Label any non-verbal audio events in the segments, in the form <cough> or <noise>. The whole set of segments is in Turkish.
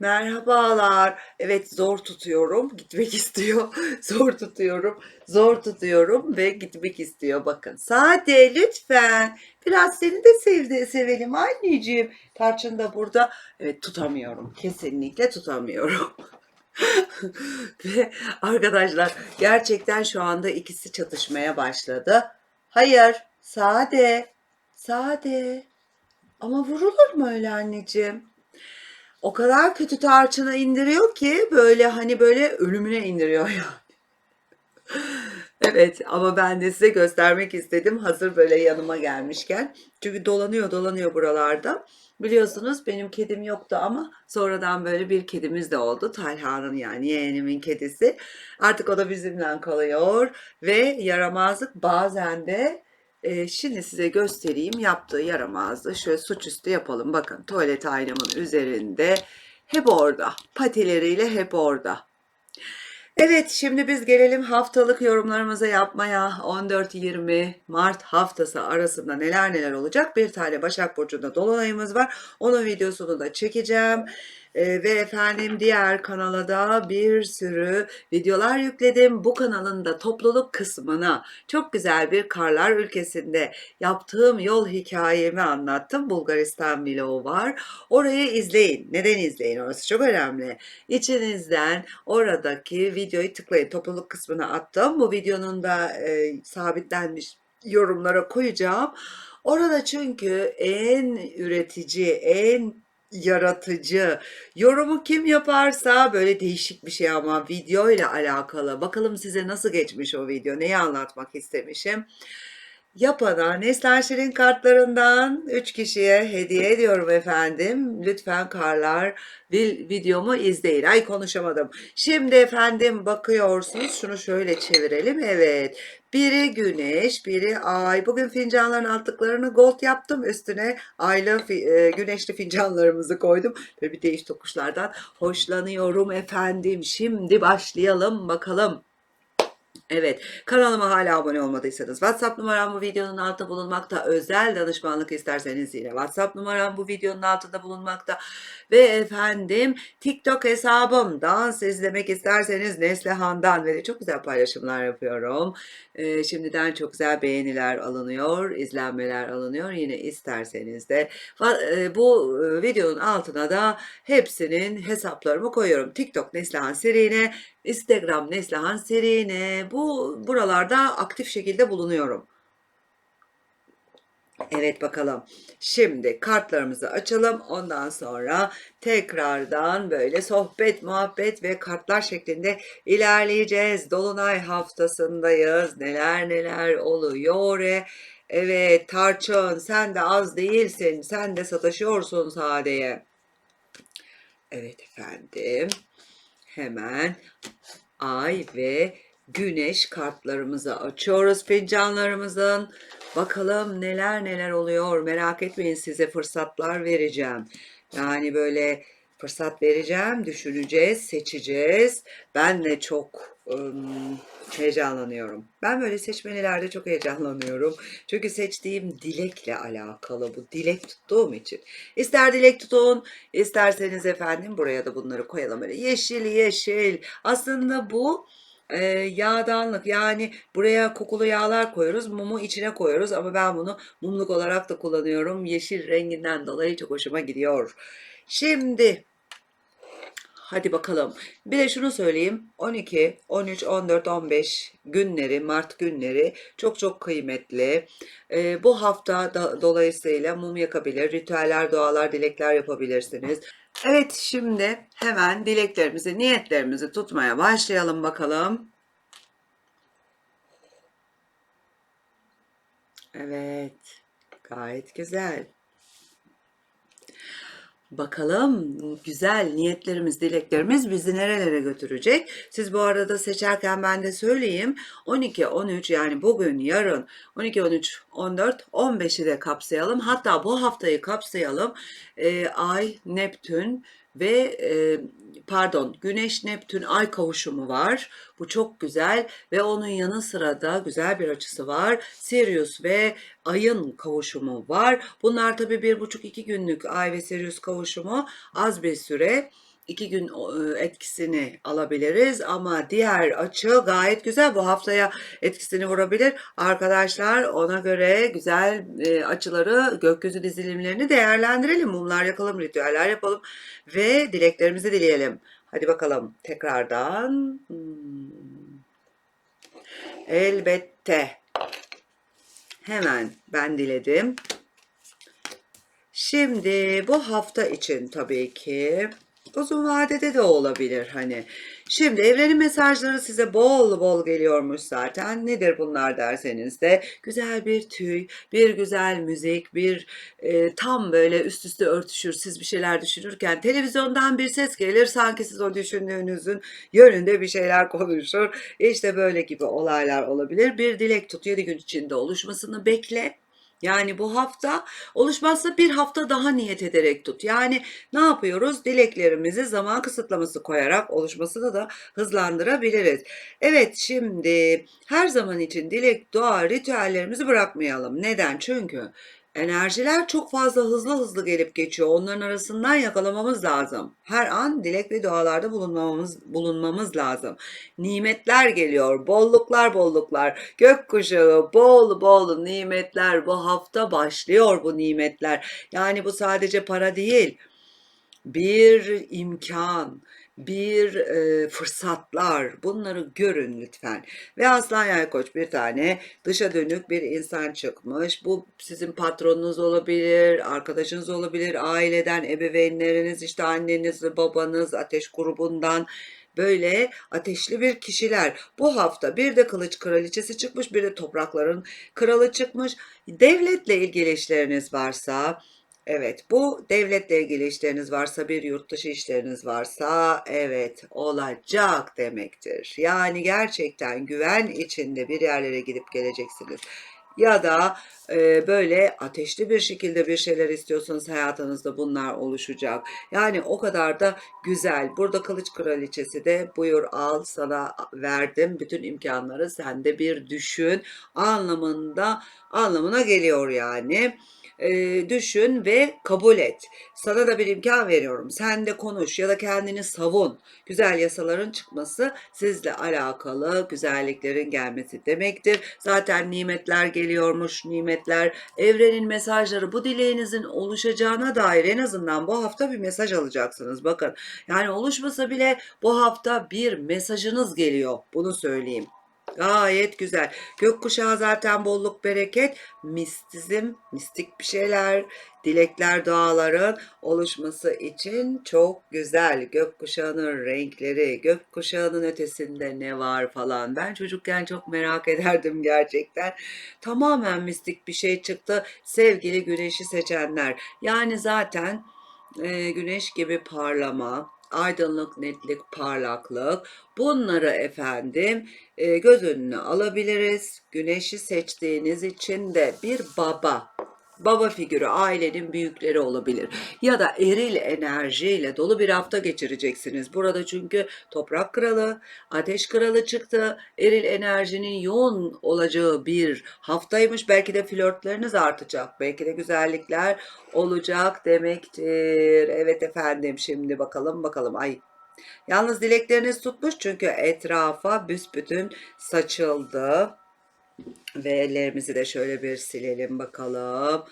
Merhabalar. Evet zor tutuyorum. <laughs> Gitmek istiyor. Zor tutuyorum. Zor tutuyorum ve gitmek istiyor. Bakın. Sade lütfen. Biraz seni de sevdi, sevelim anneciğim. Tarçın da burada. Evet tutamıyorum. Kesinlikle tutamıyorum. <laughs> Ve arkadaşlar gerçekten şu anda ikisi çatışmaya başladı. Hayır, sade, sade. Ama vurulur mu öyle anneciğim? O kadar kötü tarçına indiriyor ki böyle hani böyle ölümüne indiriyor yani. Evet ama ben de size göstermek istedim hazır böyle yanıma gelmişken. Çünkü dolanıyor dolanıyor buralarda. Biliyorsunuz benim kedim yoktu ama sonradan böyle bir kedimiz de oldu. Talha'nın yani yeğenimin kedisi. Artık o da bizimle kalıyor ve yaramazlık bazen de e, şimdi size göstereyim yaptığı yaramazlığı. Şöyle suçüstü yapalım. Bakın tuvalet aynamın üzerinde hep orada. Patileriyle hep orada. Evet, şimdi biz gelelim haftalık yorumlarımızı yapmaya. 14-20 Mart haftası arasında neler neler olacak? Bir tane Başak Burcu'nda dolunayımız var. Onun videosunu da çekeceğim. Ee, ve efendim diğer kanala da bir sürü videolar yükledim. Bu kanalın da topluluk kısmına çok güzel bir karlar ülkesinde yaptığım yol hikayemi anlattım. Bulgaristan vlogu var. Orayı izleyin. Neden izleyin? Orası çok önemli. İçinizden oradaki videoyu tıklayın. Topluluk kısmına attım. Bu videonun da e, sabitlenmiş yorumlara koyacağım. Orada çünkü en üretici, en yaratıcı. Yorumu kim yaparsa böyle değişik bir şey ama video ile alakalı. Bakalım size nasıl geçmiş o video, neyi anlatmak istemişim. Yapana Neslihan kartlarından 3 kişiye hediye ediyorum efendim. Lütfen karlar videomu izleyin. Ay konuşamadım. Şimdi efendim bakıyorsunuz. Şunu şöyle çevirelim. Evet. Biri güneş, biri ay. Bugün fincanların altlıklarını gold yaptım. Üstüne aylı e, güneşli fincanlarımızı koydum. Böyle bir değiş tokuşlardan hoşlanıyorum efendim. Şimdi başlayalım bakalım. Evet, kanalıma hala abone olmadıysanız WhatsApp numaram bu videonun altında bulunmakta. Özel danışmanlık isterseniz yine WhatsApp numaram bu videonun altında bulunmakta. Ve efendim TikTok hesabım dans izlemek isterseniz Neslihan'dan ve de çok güzel paylaşımlar yapıyorum. Ee, şimdiden çok güzel beğeniler alınıyor, izlenmeler alınıyor. Yine isterseniz de e, bu e, videonun altına da hepsinin hesaplarımı koyuyorum. TikTok Neslihan Serine, Instagram Neslihan Serine. Bu buralarda aktif şekilde bulunuyorum. Evet bakalım. Şimdi kartlarımızı açalım. Ondan sonra tekrardan böyle sohbet, muhabbet ve kartlar şeklinde ilerleyeceğiz. Dolunay haftasındayız. Neler neler oluyor. E, Evet Tarçın sen de az değilsin. Sen de sataşıyorsun sadeye. Evet efendim. Hemen ay ve güneş kartlarımızı açıyoruz fincanlarımızın. Bakalım neler neler oluyor. Merak etmeyin size fırsatlar vereceğim. Yani böyle fırsat vereceğim, düşüneceğiz, seçeceğiz. Ben de çok ım, heyecanlanıyorum. Ben böyle seçmelilerde çok heyecanlanıyorum. Çünkü seçtiğim dilekle alakalı bu. Dilek tuttuğum için. İster dilek tutun, isterseniz efendim buraya da bunları koyalım. Böyle yeşil yeşil. Aslında bu e, yağdanlık yani buraya kokulu yağlar koyuyoruz mumu içine koyuyoruz ama ben bunu mumluk olarak da kullanıyorum yeşil renginden dolayı çok hoşuma gidiyor şimdi hadi bakalım bir de şunu söyleyeyim 12 13 14 15 günleri Mart günleri çok çok kıymetli E, bu hafta da, dolayısıyla mum yakabilir ritüeller dualar dilekler yapabilirsiniz Evet şimdi hemen dileklerimizi, niyetlerimizi tutmaya başlayalım bakalım. Evet, gayet güzel. Bakalım güzel niyetlerimiz, dileklerimiz bizi nerelere götürecek? Siz bu arada seçerken ben de söyleyeyim. 12, 13 yani bugün, yarın 12, 13, 14, 15'i de kapsayalım. Hatta bu haftayı kapsayalım. Ee, Ay, Neptün ve e, pardon Güneş Neptün Ay kavuşumu var. Bu çok güzel ve onun yanı sıra da güzel bir açısı var. Sirius ve Ay'ın kavuşumu var. Bunlar tabii bir buçuk iki günlük Ay ve Sirius kavuşumu az bir süre. İki gün e, etkisini alabiliriz ama diğer açı gayet güzel. Bu haftaya etkisini vurabilir. Arkadaşlar ona göre güzel e, açıları gökyüzü dizilimlerini değerlendirelim. Mumlar yakalım, ritüeller yapalım ve dileklerimizi dileyelim. Hadi bakalım tekrardan. Hmm. Elbette. Hemen ben diledim. Şimdi bu hafta için tabii ki uzun vadede de olabilir hani. Şimdi evrenin mesajları size bol bol geliyormuş zaten. Nedir bunlar derseniz de güzel bir tüy, bir güzel müzik, bir e, tam böyle üst üste örtüşür. Siz bir şeyler düşünürken televizyondan bir ses gelir sanki siz o düşündüğünüzün yönünde bir şeyler konuşur. İşte böyle gibi olaylar olabilir. Bir dilek tut 7 gün içinde oluşmasını bekle. Yani bu hafta oluşmazsa bir hafta daha niyet ederek tut. Yani ne yapıyoruz? Dileklerimizi zaman kısıtlaması koyarak oluşmasını da hızlandırabiliriz. Evet şimdi her zaman için dilek, dua, ritüellerimizi bırakmayalım. Neden? Çünkü enerjiler çok fazla hızlı hızlı gelip geçiyor. Onların arasından yakalamamız lazım. Her an dilek ve dualarda bulunmamız bulunmamız lazım. Nimetler geliyor, bolluklar bolluklar, gökkuşağı, bol bol nimetler bu hafta başlıyor bu nimetler. Yani bu sadece para değil. Bir imkan, bir e, fırsatlar bunları görün lütfen. Ve Aslan Yay Koç bir tane dışa dönük bir insan çıkmış. Bu sizin patronunuz olabilir, arkadaşınız olabilir, aileden ebeveynleriniz, işte anneniz, babanız, ateş grubundan böyle ateşli bir kişiler. Bu hafta bir de kılıç kraliçesi çıkmış, bir de toprakların kralı çıkmış. Devletle ilgili işleriniz varsa Evet, bu devletle ilgili işleriniz varsa, bir yurt dışı işleriniz varsa, evet olacak demektir. Yani gerçekten güven içinde bir yerlere gidip geleceksiniz. Ya da e, böyle ateşli bir şekilde bir şeyler istiyorsanız hayatınızda bunlar oluşacak. Yani o kadar da güzel. Burada Kılıç Kraliçesi de buyur al sana verdim bütün imkanları sen de bir düşün anlamında anlamına geliyor yani e, düşün ve kabul et. Sana da bir imkan veriyorum. Sen de konuş ya da kendini savun. Güzel yasaların çıkması sizle alakalı güzelliklerin gelmesi demektir. Zaten nimetler geliyormuş, nimetler, evrenin mesajları bu dileğinizin oluşacağına dair en azından bu hafta bir mesaj alacaksınız. Bakın yani oluşmasa bile bu hafta bir mesajınız geliyor. Bunu söyleyeyim. Gayet güzel. Gökkuşağı zaten bolluk, bereket, mistizm, mistik bir şeyler, dilekler, duaların oluşması için çok güzel. Gökkuşağının renkleri, gökkuşağının ötesinde ne var falan. Ben çocukken çok merak <laughs> ederdim gerçekten. Tamamen mistik bir şey çıktı. Sevgili güneşi seçenler. Yani zaten e, güneş gibi parlama, aydınlık, netlik, parlaklık bunları efendim göz önüne alabiliriz. Güneşi seçtiğiniz için de bir baba baba figürü ailenin büyükleri olabilir ya da eril enerjiyle dolu bir hafta geçireceksiniz. Burada çünkü toprak kralı, ateş kralı çıktı. Eril enerjinin yoğun olacağı bir haftaymış. Belki de flörtleriniz artacak. Belki de güzellikler olacak demektir. Evet efendim şimdi bakalım bakalım. Ay Yalnız dilekleriniz tutmuş çünkü etrafa büsbütün saçıldı. Ve ellerimizi de şöyle bir silelim bakalım.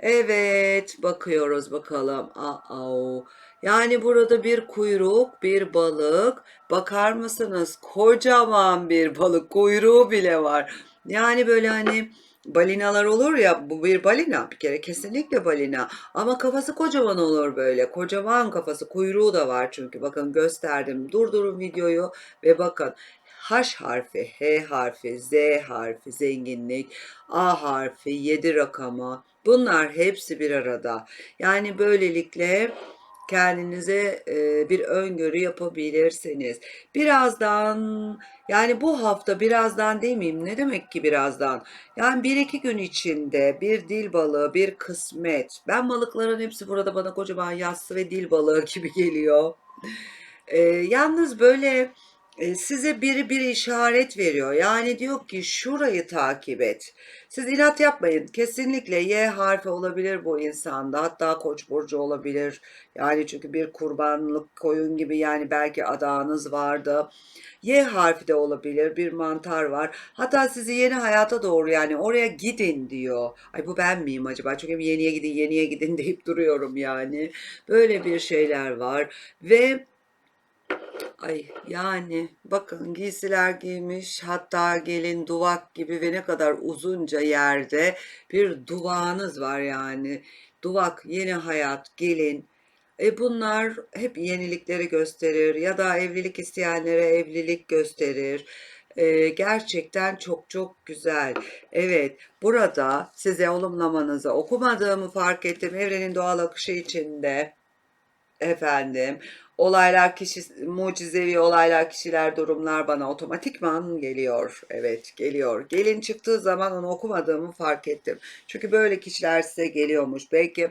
Evet bakıyoruz bakalım. Aa, yani burada bir kuyruk, bir balık. Bakar mısınız? Kocaman bir balık kuyruğu bile var. Yani böyle hani balinalar olur ya bu bir balina bir kere kesinlikle balina ama kafası kocaman olur böyle kocaman kafası kuyruğu da var çünkü bakın gösterdim durdurun videoyu ve bakın H harfi, H harfi, Z harfi, zenginlik, A harfi, 7 rakamı bunlar hepsi bir arada. Yani böylelikle kendinize e, bir öngörü yapabilirsiniz. Birazdan yani bu hafta birazdan demeyeyim ne demek ki birazdan. Yani bir iki gün içinde bir dil balığı, bir kısmet. Ben balıkların hepsi burada bana kocaman yassı ve dil balığı <laughs> gibi geliyor. E, yalnız böyle size biri bir işaret veriyor. Yani diyor ki şurayı takip et. Siz inat yapmayın. Kesinlikle Y harfi olabilir bu insanda. Hatta Koç burcu olabilir. Yani çünkü bir kurbanlık koyun gibi yani belki adağınız vardı. Y harfi de olabilir. Bir mantar var. Hatta sizi yeni hayata doğru yani oraya gidin diyor. Ay bu ben miyim acaba? Çünkü yeniye gidin, yeniye gidin deyip duruyorum yani. Böyle bir şeyler var ve Ay yani bakın giysiler giymiş hatta gelin duvak gibi ve ne kadar uzunca yerde bir duvağınız var yani. Duvak, yeni hayat, gelin. E bunlar hep yenilikleri gösterir ya da evlilik isteyenlere evlilik gösterir. E, gerçekten çok çok güzel. Evet, burada size olumlamanızı okumadığımı fark ettim. Evrenin doğal akışı içinde. Efendim, olaylar kişi mucizevi olaylar, kişiler, durumlar bana otomatikman geliyor. Evet, geliyor. Gelin çıktığı zaman onu okumadığımı fark ettim. Çünkü böyle kişiler size geliyormuş. Belki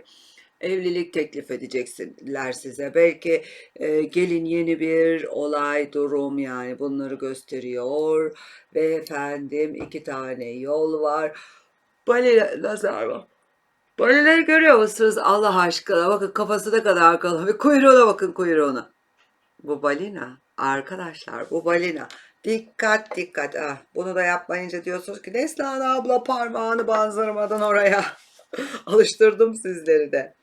evlilik teklif edeceksinler size. Belki e, gelin yeni bir olay, durum yani bunları gösteriyor. Ve efendim iki tane yol var. Balina nazar var. Balinayı görüyor musunuz Allah aşkına? Bakın kafası ne kadar kalın. Ve kuyruğuna bakın kuyruğuna. Bu balina. Arkadaşlar bu balina. Dikkat dikkat. Ah, bunu da yapmayınca diyorsunuz ki Neslihan abla parmağını banzırmadan oraya. <laughs> Alıştırdım sizleri de.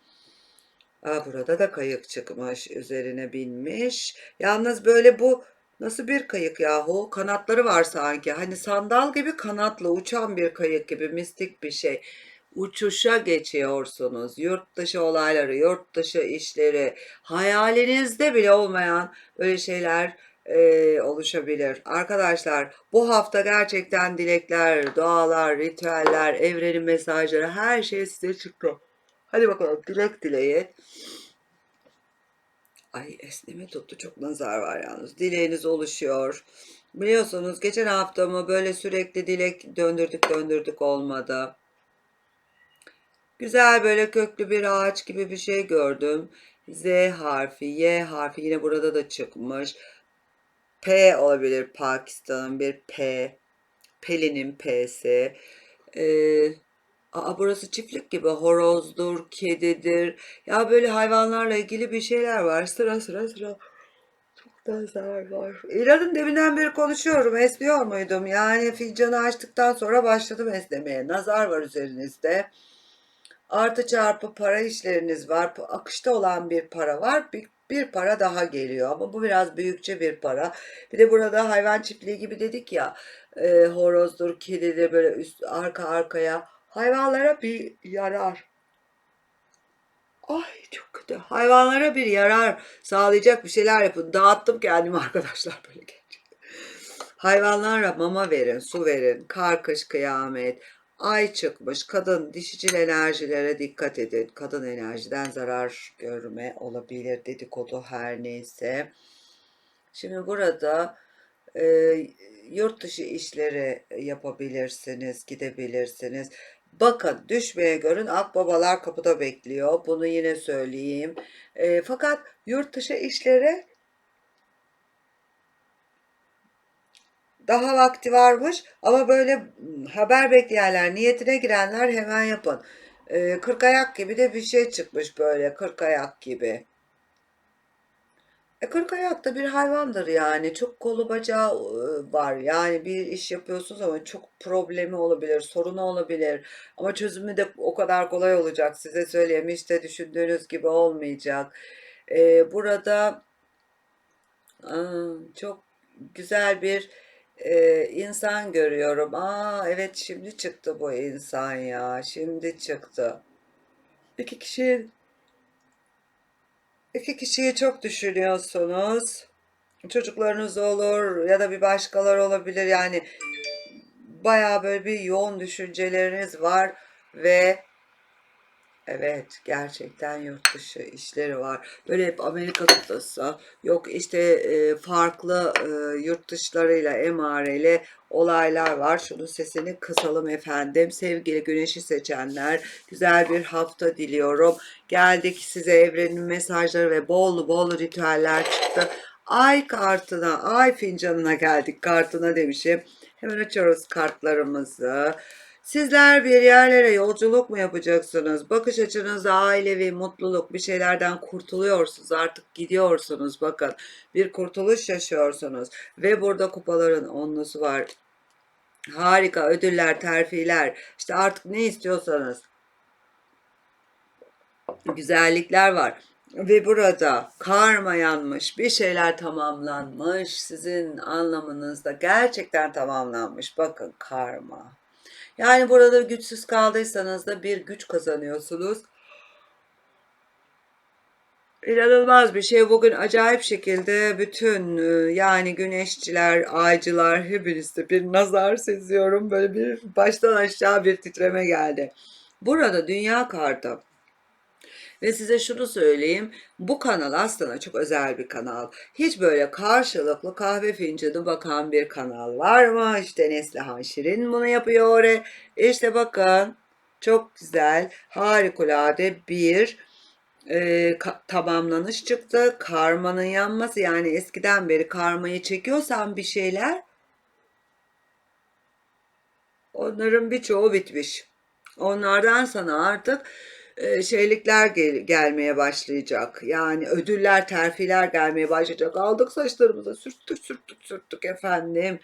Aa, burada da kayık çıkmış. Üzerine binmiş. Yalnız böyle bu nasıl bir kayık yahu? Kanatları var sanki. Hani sandal gibi kanatlı uçan bir kayık gibi mistik bir şey uçuşa geçiyorsunuz. Yurt dışı olayları, yurt dışı işleri, hayalinizde bile olmayan böyle şeyler e, oluşabilir. Arkadaşlar bu hafta gerçekten dilekler, dualar, ritüeller, evrenin mesajları her şey size çıktı. Hadi bakalım dilek dileyin. Ay esneme tuttu çok nazar var yalnız. Dileğiniz oluşuyor. Biliyorsunuz geçen haftamı böyle sürekli dilek döndürdük döndürdük olmadı. Güzel böyle köklü bir ağaç gibi bir şey gördüm. Z harfi, Y harfi yine burada da çıkmış. P olabilir Pakistan'ın bir P. Pelin'in P'si. Ee, aa, burası çiftlik gibi horozdur, kedidir. Ya böyle hayvanlarla ilgili bir şeyler var. Sıra sıra sıra. Çok da zarar var. İnanın deminden beri konuşuyorum. Esniyor muydum? Yani fincanı açtıktan sonra başladım esnemeye. Nazar var üzerinizde artı çarpı para işleriniz var. Akışta olan bir para var. Bir, bir para daha geliyor ama bu biraz büyükçe bir para. Bir de burada hayvan çiftliği gibi dedik ya e, horozdur, kedidir böyle üst arka arkaya hayvanlara bir yarar. Ay çok kötü. Hayvanlara bir yarar sağlayacak bir şeyler yapın. Dağıttım kendimi arkadaşlar böyle gerçekten. Hayvanlara mama verin, su verin. Kar, kış, kıyamet. Ay çıkmış. Kadın dişicil enerjilere dikkat edin. Kadın enerjiden zarar görme olabilir. Dedikodu her neyse. Şimdi burada e, yurt dışı işleri yapabilirsiniz, gidebilirsiniz. Bakın düşmeye görün akbabalar kapıda bekliyor. Bunu yine söyleyeyim. E, fakat yurt dışı işleri daha vakti varmış ama böyle haber bekleyenler, niyetine girenler hemen yapın. Ee, kırk ayak gibi de bir şey çıkmış böyle kırk ayak gibi. E, kırk ayak da bir hayvandır yani. Çok kolu bacağı e, var. Yani bir iş yapıyorsunuz ama çok problemi olabilir, sorunu olabilir. Ama çözümü de o kadar kolay olacak. Size söyleyeyim hiç de düşündüğünüz gibi olmayacak. Ee, burada çok güzel bir e, insan görüyorum. Aa evet şimdi çıktı bu insan ya. Şimdi çıktı. İki kişi iki kişiyi çok düşünüyorsunuz. Çocuklarınız olur ya da bir başkaları olabilir. Yani bayağı böyle bir yoğun düşünceleriniz var ve Evet, gerçekten yurt dışı işleri var. Böyle hep Amerika kıtası, yok işte e, farklı e, yurt dışlarıyla, emareyle olaylar var. Şunun sesini kısalım efendim. Sevgili güneşi seçenler, güzel bir hafta diliyorum. Geldik size evrenin mesajları ve bol bol ritüeller çıktı. ay kartına, ay fincanına geldik kartına demişim. Hemen açıyoruz kartlarımızı. Sizler bir yerlere yolculuk mu yapacaksınız? Bakış açınızda ailevi mutluluk bir şeylerden kurtuluyorsunuz. Artık gidiyorsunuz bakın. Bir kurtuluş yaşıyorsunuz. Ve burada kupaların onlusu var. Harika ödüller, terfiler. İşte artık ne istiyorsanız. Güzellikler var. Ve burada karma yanmış, bir şeyler tamamlanmış, sizin anlamınızda gerçekten tamamlanmış. Bakın karma. Yani burada güçsüz kaldıysanız da bir güç kazanıyorsunuz. İnanılmaz bir şey. Bugün acayip şekilde bütün e, yani güneşçiler, aycılar hepinizde bir nazar seziyorum. Böyle bir baştan aşağı bir titreme geldi. Burada dünya kartı. Ve size şunu söyleyeyim. Bu kanal aslında çok özel bir kanal. Hiç böyle karşılıklı kahve fincanı bakan bir kanal var mı? İşte Neslihan Şirin bunu yapıyor. İşte bakın çok güzel, harikulade bir e, tamamlanış çıktı. Karmanın yanması yani eskiden beri karmayı çekiyorsan bir şeyler onların birçoğu bitmiş. Onlardan sana artık e, şeylikler gel- gelmeye başlayacak. Yani ödüller, terfiler gelmeye başlayacak. Aldık saçlarımıza sürttük sürttük sürttük efendim.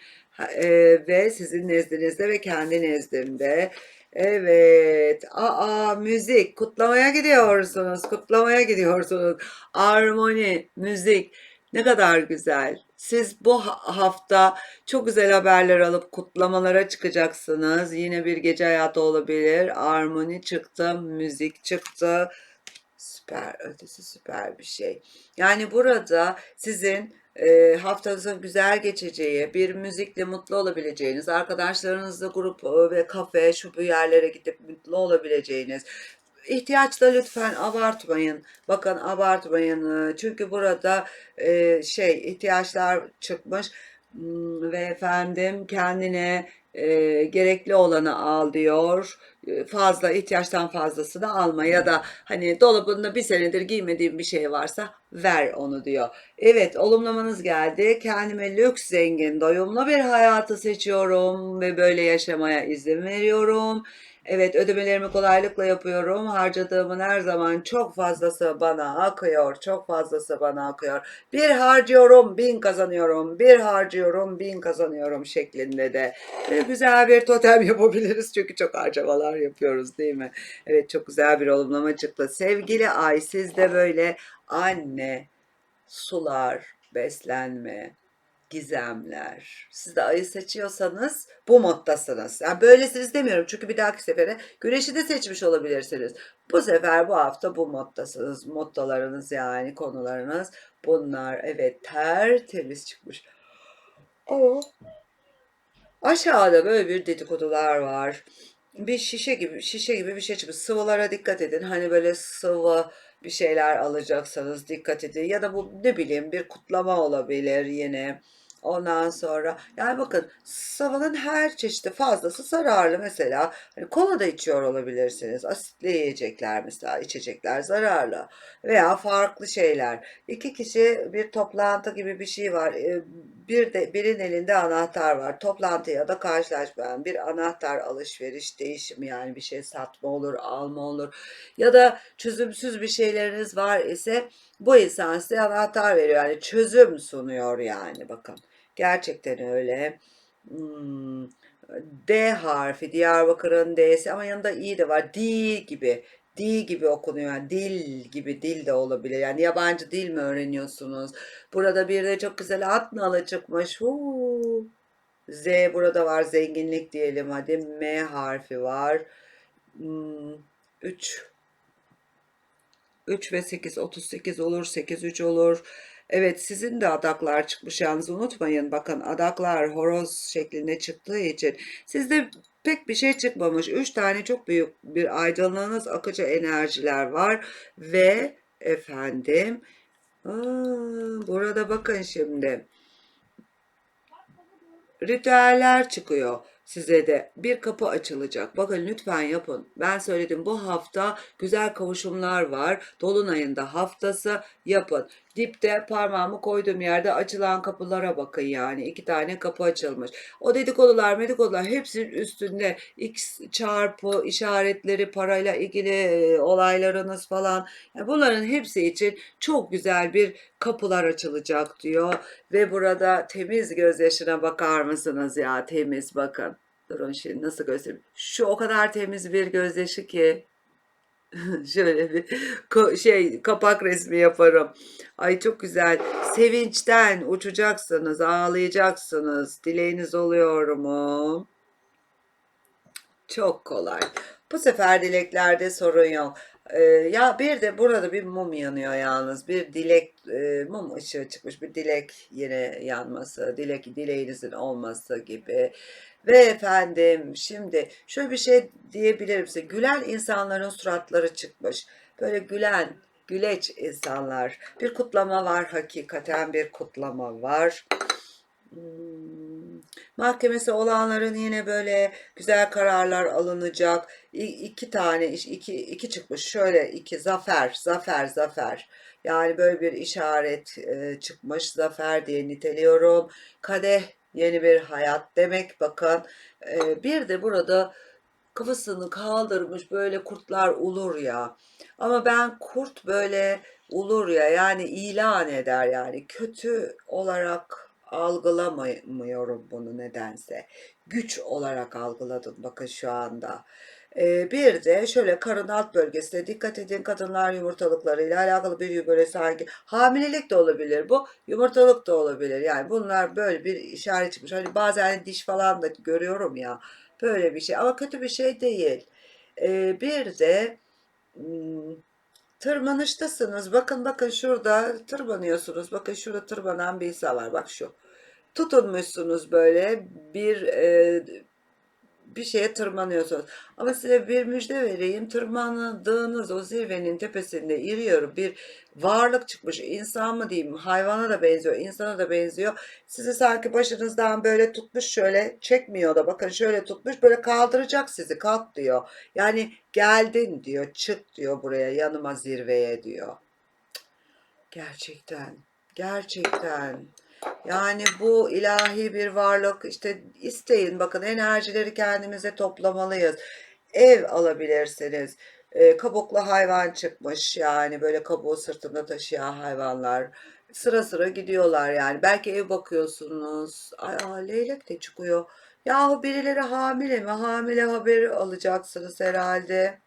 E, ve sizin nezdinizde ve kendi nezdimde. Evet. Aa müzik. Kutlamaya gidiyorsunuz. Kutlamaya gidiyorsunuz. Armoni, müzik. Ne kadar güzel. Siz bu ha- hafta çok güzel haberler alıp kutlamalara çıkacaksınız. Yine bir gece hayatı olabilir. Armoni çıktı, müzik çıktı. Süper, ötesi süper bir şey. Yani burada sizin e, haftanızın güzel geçeceği, bir müzikle mutlu olabileceğiniz, arkadaşlarınızla grup e, ve kafe, şu bu yerlere gidip mutlu olabileceğiniz. İhtiyaçta lütfen abartmayın. Bakın abartmayın. E, Çünkü burada e, şey ihtiyaçlar çıkmış Hmm, ve efendim kendine e, gerekli olanı al diyor. E, Fazla ihtiyaçtan fazlasını alma ya da hani dolabında bir senedir giymediğin bir şey varsa ver onu diyor. Evet, olumlamanız geldi. Kendime lüks, zengin, doyumlu bir hayatı seçiyorum ve böyle yaşamaya izin veriyorum. Evet, ödemelerimi kolaylıkla yapıyorum. Harcadığımın her zaman çok fazlası bana akıyor. Çok fazlası bana akıyor. Bir harcıyorum, bin kazanıyorum. Bir harcıyorum, bin kazanıyorum şeklinde de. Böyle güzel bir totem <laughs> yapabiliriz. Çünkü çok harcamalar yapıyoruz değil mi? Evet, çok güzel bir olumlama çıktı. Sevgili Ay, siz de böyle anne, sular, beslenme, gizemler. Siz de ayı seçiyorsanız bu moddasınız. Yani böylesiniz demiyorum çünkü bir dahaki sefere güneşi de seçmiş olabilirsiniz. Bu sefer bu hafta bu moddasınız. Moddalarınız yani konularınız bunlar. Evet tertemiz çıkmış. Ama aşağıda böyle bir dedikodular var. Bir şişe gibi şişe gibi bir şey çıkmış. Sıvılara dikkat edin. Hani böyle sıvı bir şeyler alacaksanız dikkat edin. Ya da bu ne bileyim bir kutlama olabilir yine. Ondan sonra yani bakın sıvının her çeşidi fazlası zararlı mesela. Hani kola da içiyor olabilirsiniz. Asitli yiyecekler mesela içecekler zararlı. Veya farklı şeyler. İki kişi bir toplantı gibi bir şey var. Ee, Bir de birinin elinde anahtar var. Toplantıya da karşılaşmayan bir anahtar alışveriş, değişim yani bir şey satma olur, alma olur. Ya da çözümsüz bir şeyleriniz var ise bu insan size anahtar veriyor. Yani çözüm sunuyor yani bakın. Gerçekten öyle. Hmm, D harfi Diyarbakır'ın D'si ama yanında i de var. D gibi. D gibi okunuyor. Yani dil gibi dil de olabilir. Yani yabancı dil mi öğreniyorsunuz? Burada bir de çok güzel at nalı çıkmış. Huu. Z burada var. Zenginlik diyelim hadi. M harfi var. 3 3 ve 8 38 olur. 8 3 olur. Evet sizin de adaklar çıkmış yalnız unutmayın. Bakın adaklar horoz şeklinde çıktığı için sizde pek bir şey çıkmamış. 3 tane çok büyük bir aydınlığınız akıcı enerjiler var ve efendim aa, burada bakın şimdi ritüeller çıkıyor size de bir kapı açılacak. Bakın lütfen yapın. Ben söyledim bu hafta güzel kavuşumlar var. Dolunayında haftası yapın. Dipte parmağımı koyduğum yerde açılan kapılara bakın yani. iki tane kapı açılmış. O dedikodular medikodular hepsinin üstünde x çarpı işaretleri parayla ilgili e, olaylarınız falan. Yani bunların hepsi için çok güzel bir kapılar açılacak diyor. Ve burada temiz gözyaşına bakar mısınız ya temiz bakın. Durun şimdi nasıl göstereyim. Şu o kadar temiz bir gözyaşı ki. <laughs> Şöyle bir ko- şey kapak resmi yaparım. Ay çok güzel. Sevinçten uçacaksınız, ağlayacaksınız. Dileğiniz oluyor mu? Çok kolay. Bu sefer dileklerde sorun yok. Ee, ya bir de burada bir mum yanıyor yalnız. Bir dilek e, mum ışığı çıkmış. Bir dilek yine yanması, dilek dileğinizin olması gibi. Ve efendim şimdi şöyle bir şey diyebilirim size. Gülen insanların suratları çıkmış. Böyle gülen, güleç insanlar. Bir kutlama var hakikaten bir kutlama var. Hmm, Mahkemesi olanların yine böyle güzel kararlar alınacak. İki tane iki, iki çıkmış. Şöyle iki zafer, zafer, zafer. Yani böyle bir işaret e, çıkmış. Zafer diye niteliyorum. Kadeh yeni bir hayat demek. Bakın e, bir de burada kafasını kaldırmış böyle kurtlar ulur ya. Ama ben kurt böyle ulur ya yani ilan eder yani kötü olarak algılamıyorum bunu nedense. Güç olarak algıladım bakın şu anda. Ee, bir de şöyle karın alt bölgesine dikkat edin. Kadınlar yumurtalıklarıyla alakalı bir böyle sanki hamilelik de olabilir bu yumurtalık da olabilir. Yani bunlar böyle bir işaret çıkmış hani bazen diş falan da görüyorum ya böyle bir şey. Ama kötü bir şey değil. Ee, bir de hmm, tırmanıştasınız. Bakın bakın şurada tırmanıyorsunuz. Bakın şurada tırmanan bir insan var. Bak şu. Tutunmuşsunuz böyle bir e, bir şeye tırmanıyorsunuz. Ama size bir müjde vereyim. Tırmanadığınız o zirvenin tepesinde iriyor bir varlık çıkmış. İnsan mı diyeyim, hayvana da benziyor, insana da benziyor. Sizi sanki başınızdan böyle tutmuş şöyle çekmiyor da bakın şöyle tutmuş böyle kaldıracak sizi kalk diyor. Yani geldin diyor, çık diyor buraya yanıma zirveye diyor. Gerçekten, gerçekten. Yani bu ilahi bir varlık işte isteyin bakın enerjileri kendimize toplamalıyız. Ev alabilirsiniz. Ee, kabuklu hayvan çıkmış yani böyle kabuğu sırtında taşıyan hayvanlar. Sıra sıra gidiyorlar yani. Belki ev bakıyorsunuz. Ay, aa, leylek de çıkıyor. Yahu birileri hamile mi? Hamile haberi alacaksınız herhalde.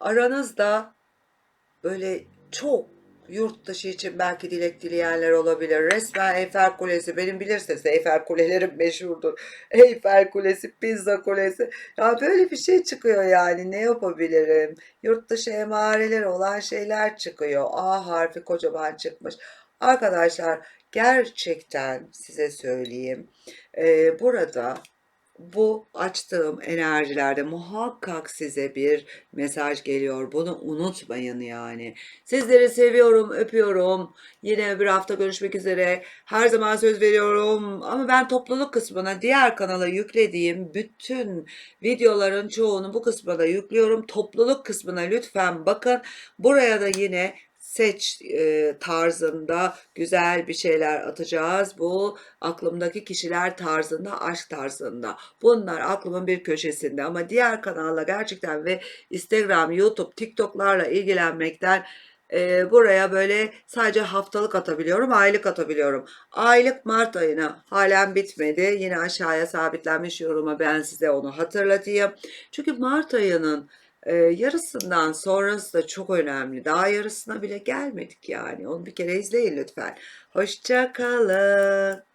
Aranızda böyle çok yurt dışı için belki dilek dileyenler olabilir. Resmen Eyfel Kulesi benim bilirsiniz Eyfel Kulelerim <laughs> meşhurdur. Eyfel Kulesi, Pizza Kulesi. Ya böyle bir şey çıkıyor yani ne yapabilirim? Yurt dışı emareleri olan şeyler çıkıyor. A harfi kocaman çıkmış. Arkadaşlar gerçekten size söyleyeyim. Ee, burada bu açtığım enerjilerde muhakkak size bir mesaj geliyor. Bunu unutmayın yani. Sizleri seviyorum, öpüyorum. Yine bir hafta görüşmek üzere. Her zaman söz veriyorum. Ama ben topluluk kısmına diğer kanala yüklediğim bütün videoların çoğunu bu kısmına yüklüyorum. Topluluk kısmına lütfen bakın. Buraya da yine seç e, tarzında güzel bir şeyler atacağız. Bu aklımdaki kişiler tarzında, aşk tarzında. Bunlar aklımın bir köşesinde ama diğer kanalla gerçekten ve Instagram, YouTube, TikTok'larla ilgilenmekten e, buraya böyle sadece haftalık atabiliyorum, aylık atabiliyorum. Aylık Mart ayına halen bitmedi. Yine aşağıya sabitlenmiş yoruma ben size onu hatırlatayım. Çünkü Mart ayının ee, yarısından sonrası da çok önemli. Daha yarısına bile gelmedik yani. Onu bir kere izleyin lütfen. Hoşça kalın.